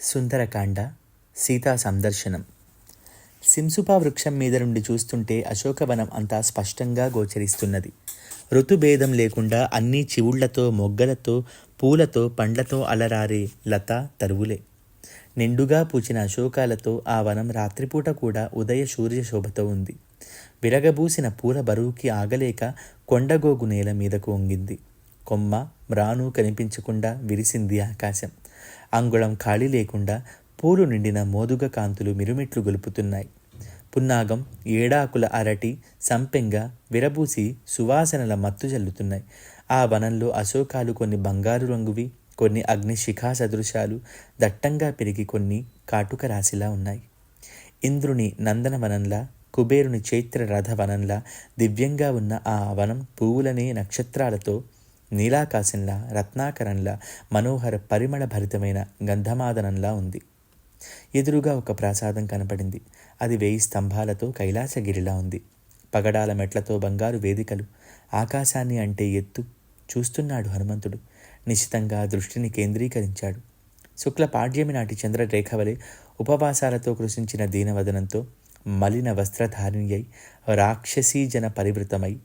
సుందరకాండ సీతా సందర్శనం. సింసుపా వృక్షం మీద నుండి చూస్తుంటే అశోకవనం అంతా స్పష్టంగా గోచరిస్తున్నది. ఋతుభేదం లేకుండా అన్ని చివుళ్ళతో మొగ్గలతో పూలతో పండ్లతో అలరారే లత తరువులే. నిండుగా పూచిన అశోకాలతో ఆ వనం రాత్రిపూట కూడా ఉదయ సూర్య శోభతో ఉంది. విరగబూసిన పూల బరువుకి ఆగలేక కొండగోగు నేల మీదకు వంగింది. కొమ్మ మ్రాను కనిపించకుండా విరిసింది ఆకాశం. అంగుళం ఖాళీ లేకుండా పూలు నిండిన మోదుగ కాంతులు మిరుమిట్లు గొలుపుతున్నాయి. పున్నాగం ఏడాకుల అరటి సంపెంగ విరబూసి సువాసనల మత్తు జల్లుతున్నాయి. ఆ వనంలో అశోకాలు కొన్ని బంగారు రంగువి కొన్ని అగ్ని శిఖా సదృశాలు దట్టంగా పెరిగి కొన్ని కాటుక రాశిలా ఉన్నాయి. ఇంద్రుని నందనవనంలా కుబేరుని చైత్ర రథవనంలా దివ్యంగా ఉన్న ఆ వనం పువ్వులనే నక్షత్రాలతో నీలాకాశంలా రత్నాకరంలా మనోహర పరిమళ భరితమైన గంధమాదనంలా ఉంది. ఎదురుగా ఒక ప్రాసాదం కనపడింది. అది వేయి స్తంభాలతో కైలాసగిరిలా ఉంది. పగడాల మెట్లతో బంగారు వేదికలు. ఆకాశాన్ని అంటే ఎత్తు. చూస్తున్నాడు హనుమంతుడు. నిశితంగా దృష్టిని కేంద్రీకరించాడు. శుక్ల పాడ్యమి నాటి చంద్రరేఖ వలె ఉపవాసాలతో కృషించిన దీనవదనంతో మలిన వస్త్రధారిణి అయి రాక్షసీజన పరివృతమై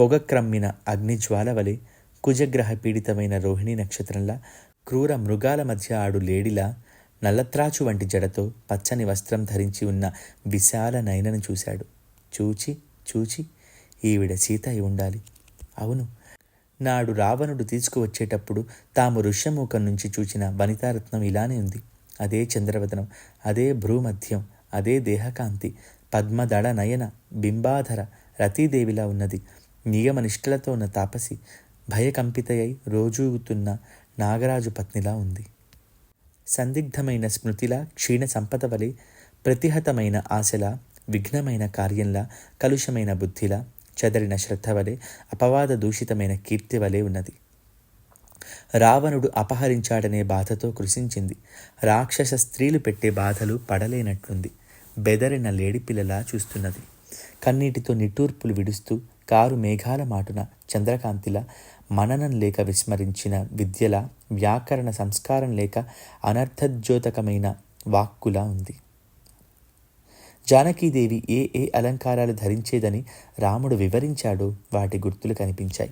పొగక్రమ్మిన అగ్నిజ్వాల వలె కుజగ్రహ పీడితమైన రోహిణి నక్షత్రంలా క్రూర మృగాల మధ్య ఆడు లేడిలా నల్లత్రాచు వంటి జడతో పచ్చని వస్త్రం ధరించి ఉన్న విశాల నయనను చూశాడు. చూచి చూచి ఈవిడ సీత అయి ఉండాలి. అవును నాడు రావణుడు తీసుకువచ్చేటప్పుడు తాము ఋష్యమూకం నుంచి చూచిన వనితారత్నం ఇలానే ఉంది. అదే చంద్రవదనం అదే భ్రూమధ్యం అదే దేహకాంతి పద్మదళ నయన బింబాధర రతీదేవిలా ఉన్నది. నియమనిష్టలతో ఉన్న తాపసి భయకంపితయై రోజూగుతున్న నాగరాజు పత్నిలా ఉంది. సందిగ్ధమైన స్మృతిలా క్షీణ సంపద వలె ప్రతిహతమైన ఆశలా విఘ్నమైన కార్యంలా కలుషమైన బుద్ధిలా చెదరిన శ్రద్ధ వలె అపవాద దూషితమైన కీర్తి వలె ఉన్నది. రావణుడు అపహరించాడనే బాధతో కృషించింది రాక్షస స్త్రీలు పెట్టే బాధలు పడలేనట్లుంది. బెదరిన లేడిపిల్లలా చూస్తున్నది. కన్నీటితో నిట్టూర్పులు విడుస్తూ కారు మేఘాల మాటున చంద్రకాంతిల మననం లేక విస్మరించిన విద్యల వ్యాకరణ సంస్కారం లేక అనర్థద్యోతకమైన వాక్కులా ఉంది. జానకీదేవి ఏ ఏ అలంకారాలు ధరించేదని రాముడు వివరించాడో వాటి గుర్తులు కనిపించాయి.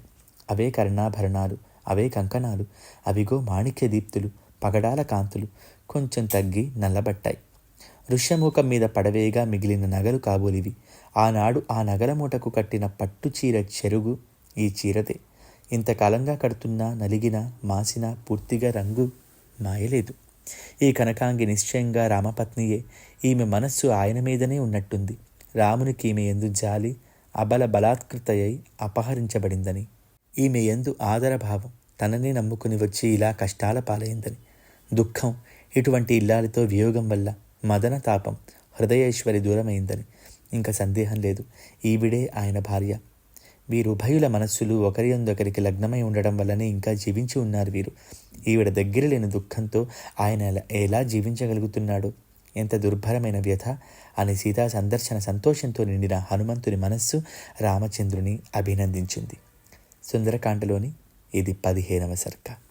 అవే కర్ణాభరణాలు అవే కంకణాలు అవిగో మాణిక్య దీప్తులు పగడాల కాంతులు కొంచెం తగ్గి నల్లబట్టాయి. ఋష్యముఖం మీద పడవేగా మిగిలిన నగలు కాబోలివి. ఆనాడు ఆ నగల మూటకు కట్టిన పట్టు చీర చెరుగు ఈ చీరదే. ఇంతకాలంగా కడుతున్నా నలిగిన మాసిన పూర్తిగా రంగు మాయలేదు. ఈ కనకాంగి నిశ్చయంగా రామపత్నియే. ఈమె మనస్సు ఆయన మీదనే ఉన్నట్టుంది. రామునికి ఈమె ఎందు జాలి అబల బలాత్కృతయ్యి అపహరించబడిందని. ఈమె ఎందు ఆదరభావం తననే నమ్ముకుని వచ్చి ఇలా కష్టాల పాలైందని. దుఃఖం ఇటువంటి ఇల్లాలతో వియోగం వల్ల మదన తాపం హృదయేశ్వరి దూరమైందని. ఇంకా సందేహం లేదు. ఈవిడే ఆయన భార్య. వీరు ఉభయుల మనస్సులు ఒకరి ఒకరికి లగ్నమై ఉండడం వల్లనే ఇంకా జీవించి ఉన్నారు వీరు. ఈవిడ దగ్గర లేని దుఃఖంతో ఆయన ఎలా జీవించగలుగుతున్నాడు? ఎంత దుర్భరమైన వ్యథ అని సీతా సందర్శన సంతోషంతో నిండిన హనుమంతుని మనస్సు రామచంద్రుని అభినందించింది. సుందరకాండలోని ఇది పదిహేనవ సర్క.